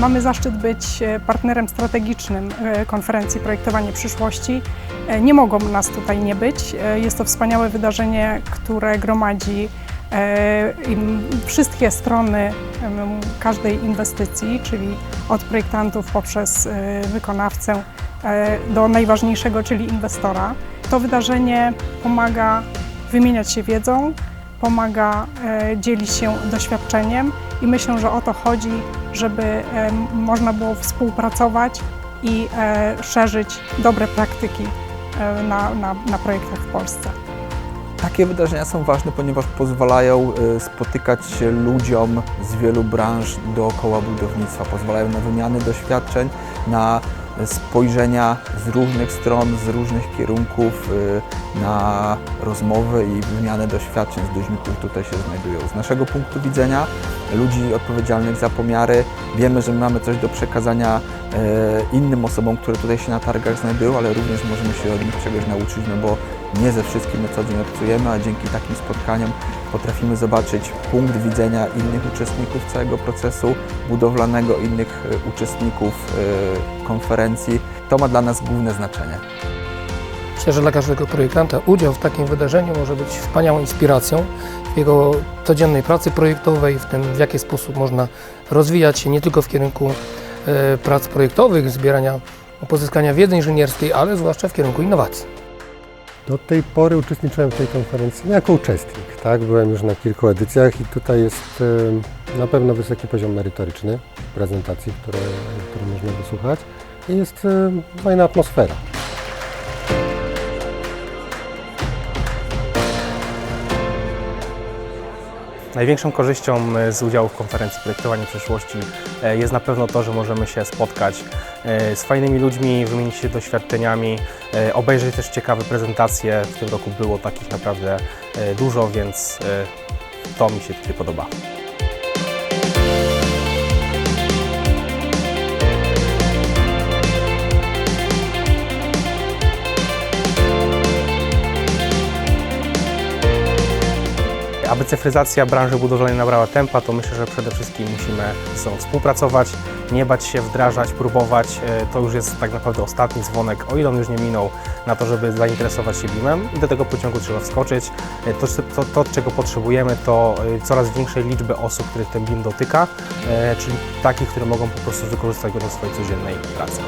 Mamy zaszczyt być e, partnerem strategicznym e, konferencji Projektowanie przyszłości. E, Nie mogło nas tutaj nie być. Jest to wspaniałe wydarzenie, które gromadzi wszystkie strony każdej inwestycji, czyli od projektantów poprzez wykonawcę do najważniejszego, czyli inwestora. To wydarzenie pomaga wymieniać się wiedzą, pomaga e, dzielić się doświadczeniem i myślę, że o to chodzi, żeby można było współpracować i e, szerzyć dobre praktyki e, na, na, na projektach w Polsce. Takie wydarzenia są ważne, ponieważ pozwalają spotykać się ludziom z wielu branż dookoła budownictwa, pozwalają na wymianę doświadczeń, na spojrzenia z różnych stron, z różnych kierunków, y, na rozmowy i wymianę doświadczeń z ludźmi, którzy tutaj się znajdują. Z naszego punktu widzenia, ludzi odpowiedzialnych za pomiary, wiemy, że mamy coś do przekazania e, innym osobom, które tutaj się na targach znajdują, ale również możemy się od nich czegoś nauczyć, no bo nie ze wszystkim na co dzień obcujemy, a dzięki takim spotkaniom potrafimy zobaczyć punkt widzenia innych uczestników całego procesu budowlanego, innych e, uczestników e, konferencji. To ma dla nas główne znaczenie. Myślę, że dla każdego projektanta udział w takim wydarzeniu może być wspaniałą inspiracją w jego codziennej pracy projektowej, w tym w jaki sposób można rozwijać się nie tylko w kierunku e, prac projektowych, zbierania, pozyskania wiedzy inżynierskiej, ale zwłaszcza w kierunku innowacji. Do tej pory uczestniczyłem w tej konferencji no, jako uczestnik, tak? Byłem już na kilku edycjach i tutaj jest na pewno wysoki poziom merytoryczny prezentacji, które, które można wysłuchać i jest e, fajna atmosfera. Największą korzyścią e, z udziału w konferencji Projektowanie Przyszłości e, jest na pewno to, że możemy się spotkać e, z fajnymi ludźmi, wymienić się doświadczeniami, obejrzeć też ciekawe prezentacje. W tym roku było takich naprawdę dużo, więc to mi się tutaj podoba. Aby cyfryzacja branży budowlanej nabrała tempa, to myślę, że przede wszystkim musimy ze sobą współpracować, nie bać się wdrażać, próbować. E, To już jest tak naprawdę ostatni dzwonek, o ile on już nie minął, na to, żeby zainteresować się BIM-em i do tego pociągu trzeba wskoczyć. E, To, to, to czego potrzebujemy, to e, coraz większej liczby osób, których ten BIM dotyka, czyli takich, które mogą po prostu wykorzystać go do swojej codziennej pracy.